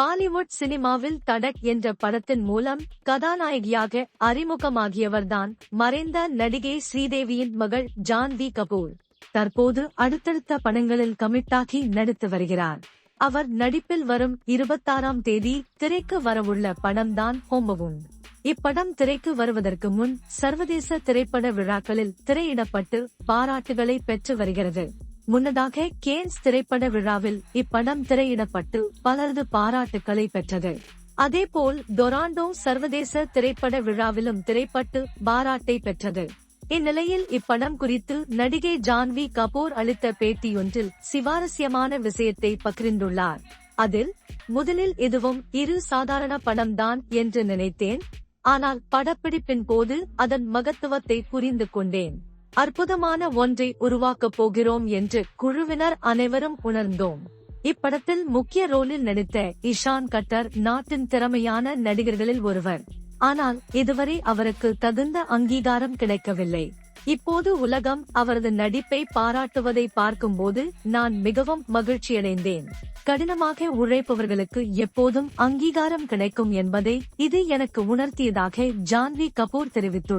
பாலிவுட் சினிமாவில் தடக் என்ற படத்தின் மூலம் கதாநாயகியாக அறிமுகமாகியவர்தான் மறைந்த நடிகை ஸ்ரீதேவியின் மகள் ஜான்வி கபூர். தற்போது அடுத்தடுத்த படங்களில் கமிட்டாகி நடித்து வருகிறார். அவர் நடிப்பில் வரும் இருபத்தாறாம் தேதி திரைக்கு வரவுள்ள படம்தான் ஹோமவும் இப்படம் திரைக்கு வருவதற்கு முன் சர்வதேச திரைப்பட விழாக்களில் திரையிடப்பட்டு பாராட்டுகளை பெற்று வருகிறது. முன்னதாக கேன்ஸ் திரைப்பட விழாவில் இப்படம் திரையிடப்பட்டு பலரது பாராட்டுக்களை பெற்றது. அதேபோல் டொராண்டோ சர்வதேச திரைப்பட விழாவிலும் திரைப்பட்டு பாராட்டை பெற்றது. இந்நிலையில் இப்படம் குறித்து நடிகை ஜான்வி கபூர் அளித்த பேட்டியொன்றில் சிவாரஸ்யமான விஷயத்தை பகிர்ந்துள்ளார். அதில் முதலில் இதுவும் இரு சாதாரண படம்தான் என்று நினைத்தேன். ஆனால் படப்பிடிப்பின் போது அதன் மகத்துவத்தை புரிந்து கொண்டேன். அற்புதமான ஒன்றை உருவாக்கப் போகிறோம் என்று குழுவினர் அனைவரும் உணர்ந்தோம். இப்படத்தில் முக்கிய ரோலில் நடித்த இஷான் கட்டர் நாட்டின் திறமையான நடிகர்களில் ஒருவர். ஆனால் இதுவரை அவருக்கு தகுந்த அங்கீகாரம் கிடைக்கவில்லை. இப்போது உலகம் அவரது நடிப்பை பாராட்டுவதை பார்க்கும்போது நான் மிகவும் மகிழ்ச்சியடைந்தேன். கடினமாக உழைப்பவர்களுக்கு எப்போதும் அங்கீகாரம் கிடைக்கும் என்பதை இது எனக்கு உணர்த்தியதாக ஜான்வி கபூர் தெரிவித்துள்ளார்